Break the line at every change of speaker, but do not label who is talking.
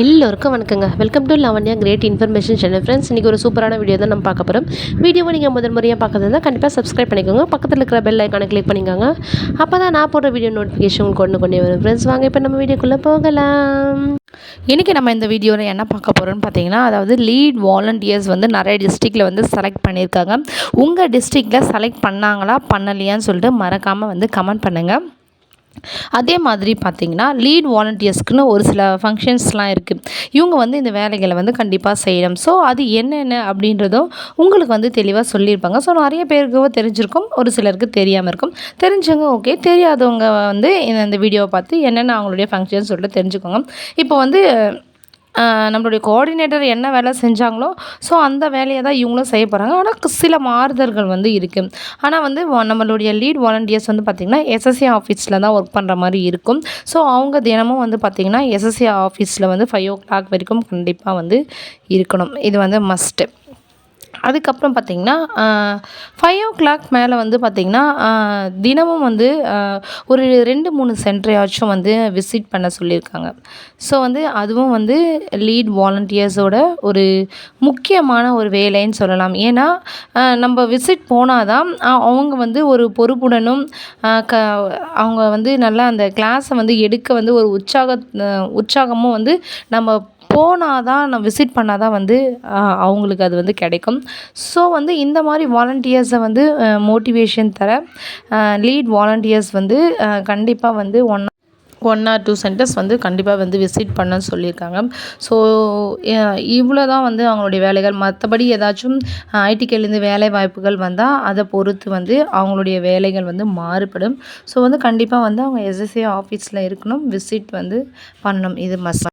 எல்லோருக்கும் வணக்கங்க. Welcome to Lavanya great information channel friends இன்றைக்கி ஒரு சூப்பரான வீடியோ தான் நம்ம பார்க்க போகிறோம் வீடியோவை நீங்கள் முதல் முறையாக பார்க்குறதுனா கண்டிப்பாக சப்ஸ்கிரைப் பண்ணிக்கோங்க. பக்கத்தில் இருக்கிற பெல் ஐக்கானை கிளிக் பண்ணிக்கோங்க. அப்போ தான் நான் போடுற வீடியோ நோட்டிஃபிகேஷன் உங்களுக்கு கொண்டு கொண்டே வரும். ஃப்ரெண்ட்ஸ் வாங்க இப்போ நம்ம வீடியோக்குள்ளே போகலாம்.
இன்றைக்கி நம்ம இந்த வீடியோவில் என்ன பார்க்க போகிறோம்னு பார்த்தீங்கன்னா அதாவது லீட் வாலண்டியர்ஸ் வந்து நிறைய டிஸ்ட்ரிக்டில் வந்து செலக்ட் பண்ணியிருக்காங்க. உங்கள் டிஸ்ட்ரிக்டில் செலக்ட் பண்ணாங்களா பண்ணலையான்னு சொல்லிட்டு மறக்காமல் வந்து கமெண்ட் பண்ணுங்கள் அதே மாதிரி பார்த்தீங்கன்னா லீட் வாலண்டியர்ஸ்க்குன்னு ஒரு சில ஃபங்க்ஷன்ஸ்லாம் இருக்குது இவங்க வந்து இந்த வேலைகளை வந்து கண்டிப்பாக செய்யணும். ஸோ அது என்னென்ன அப்படின்றதும் உங்களுக்கு வந்து தெளிவாக சொல்லியிருப்பாங்க. ஸோ நிறைய பேருக்கு தெரிஞ்சிருக்கும் ஒரு சிலருக்கு தெரியாமல் இருக்கும். தெரிஞ்சவங்க ஓகே தெரியாதவங்க வந்து இந்த இந்த வீடியோவை பார்த்து என்னென்ன அவங்களுடைய ஃபங்க்ஷன் சொல்லிட்டு தெரிஞ்சுக்கோங்க. இப்போ வந்து நம்மளுடைய கோஆர்டினேட்டர் என்ன வேலை செஞ்சாங்களோ ஸோ அந்த வேலையை தான் இவங்களும் செய்ய போகிறாங்க ஆனால் சில மாறுதல்கள் வந்து இருக்குது ஆனால் வந்து நம்மளுடைய லீட் வாலண்டியர்ஸ் வந்து பார்த்திங்கன்னா எஸ்எஸ்சி ஆஃபீஸில் தான் ஒர்க் பண்ணுற மாதிரி இருக்கும். ஸோ அவங்க தினமும் வந்து பார்த்திங்கன்னா எஸ்எஸ்சி ஆஃபீஸில் வந்து ஃபைவ் ஓ கிளாக் வரைக்கும் கண்டிப்பாக வந்து இருக்கணும். இது வந்து மஸ்ட்டு அதுக்கப்புறம் பார்த்திங்கன்னா ஃபைவ் ஓ கிளாக் மேலே வந்து பார்த்திங்கன்னா தினமும் வந்து ஒரு ரெண்டு மூணு சென்டரையாச்சும் வந்து விசிட் பண்ண சொல்லியிருக்காங்க. ஸோ வந்து அதுவும் வந்து லீட் வாலண்டியர்ஸோட ஒரு முக்கியமான ஒரு வேலைன்னு சொல்லலாம். ஏன்னா நம்ம விசிட் போனால் தான் அவங்க வந்து ஒரு பொறுப்புடனும் க அவங்க வந்து நல்லா அந்த கிளாஸை வந்து எடுக்க வந்து ஒரு உற்சாக உற்சாகமும் வந்து நம்ம போனால் தான் நான் விசிட் பண்ணால் தான் வந்து அவங்களுக்கு அது வந்து கிடைக்கும். ஸோ வந்து இந்த மாதிரி வாலண்டியர்ஸை வந்து மோட்டிவேஷன் தர லீட் வாலண்டியர்ஸ் வந்து கண்டிப்பாக வந்து one one R two centres வந்து கண்டிப்பாக வந்து விசிட் பண்ண சொல்லியிருக்காங்க. ஸோ இவ்வளோ தான் வந்து அவங்களுடைய வேலைகள். மற்றபடி ஏதாச்சும் ஐடிக்கிலேருந்து வேலை வாய்ப்புகள் வந்தால் அதை பொறுத்து வந்து அவங்களுடைய வேலைகள் வந்து மாறுபடும். ஸோ வந்து கண்டிப்பாக வந்து அவங்க எஸ்எஸ்ஏ ஆஃபீஸில் இருக்கணும். விசிட் வந்து பண்ணணும். இது மஸ்ட்